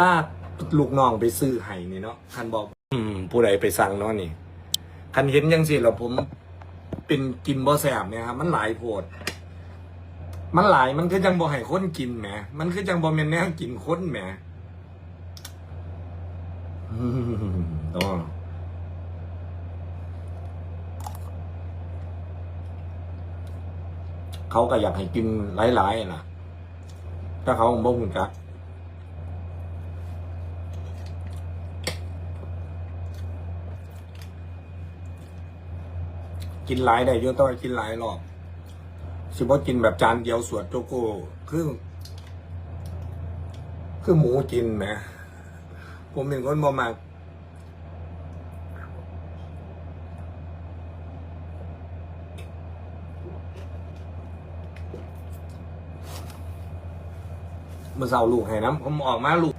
ลากลูกน้องไปซื้อไห้นี่เนาะคันบอก อืม ผู้ใดไปสั่งเนาะนี่คันเห็นยังสิแล้วผม เป็นกินบ่แสบเนี่ยครับมันหลายโพด มันหลายมันคือจังบ่ให้คนกินแหม มันคือจังบ่แม่นแนวกินคนแหมอืมอ๋อเขาก็อยากให้กินหลายๆล่ะถ้าเขาบ่หุ่นจัก กินหลายได้เยอะต้องกินหลายรอบสิบ่กินแบบจานเดียวสวดโจโก้คือคือหมูกินแหมผมเป็นคนบ่มากเมื่อเช้าลูกให้น้ำผมออกมาลูก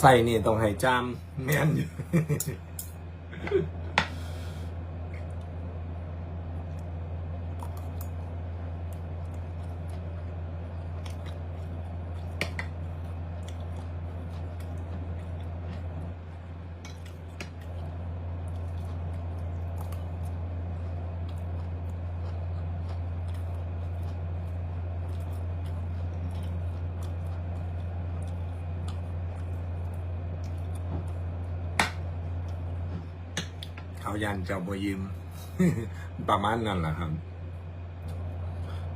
ใส่นี่ต้องให้จามแม่นอยู่ เขายันเจ้าบยิมประมาณนั้นแหละครับ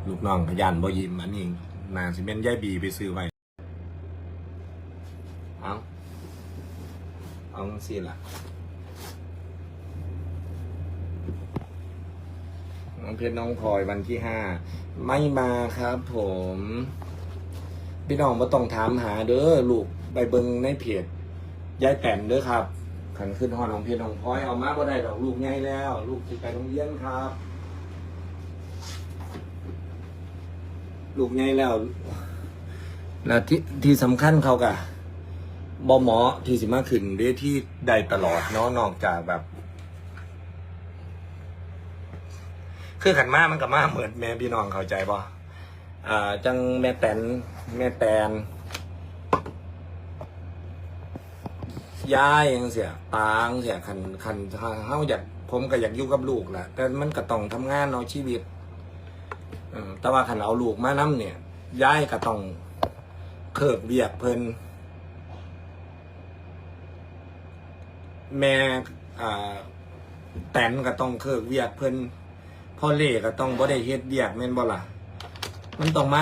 ลูกน้องเขยันบยิมอันนี้นาสิเมนย่ายบีไปซื้อไว้เอาเอาสิล่ะน้องเพชรน้องพลอยวันที่ห้าไม่มาครับผม พี่น้องมาต้องถามหาเด้อลูกไปเบิงในเพจยายแต้มเด้อครับ ขันขึ้นหอน้องเพชรน้องพลอยเอามาบ่ได้ดอกลูกใหญ่แล้ว ลูกสิไปโรงเรียนครับ ลูกใหญ่แล้ว แล้วที่ที่สำคัญเขากะบอหมอที่สิมาขึ้นเวทีได้ตลอดเนาะนอกจากแบบ คือขันมามันกับมาเหมือนแม่พี่น้องเข้าใจป่ะอ่าจังแม่แตนแม่แตน ยายยังเสียปางเสียคันคันเฮาอยากผมก็อยากอยู่กับลูกแหละแต่มันก็ต้องทำงานเนาะชีวิตอแต่ว่าคันเอาลูกมานํเนี่ยยายก็ต้องเคิกเบียกเพลินแม่แตนก็ต้องเคิกเวียกเพลินพ่อเล่ก็ต้องบ่ได้เฮ็ดเวียกแม่นบ่ล่ะ มันต้องมา